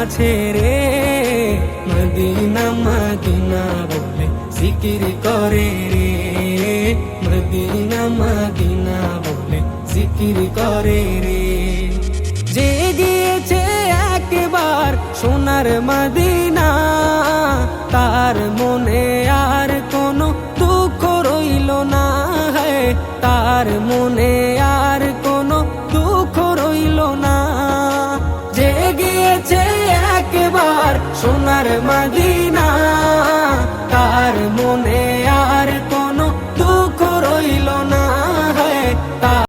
আছে রে। Medina Medina বলে জিকির করে রে। মদিনা মদিনা বলে জিকির করে রে। যে গিয়েছে একবার সোনার মদিনা, তার মনে আর কোনো দুঃখ রইল না। হয় তার মনে আর কোনো দুঃখ রইল না। যে matter, my dear.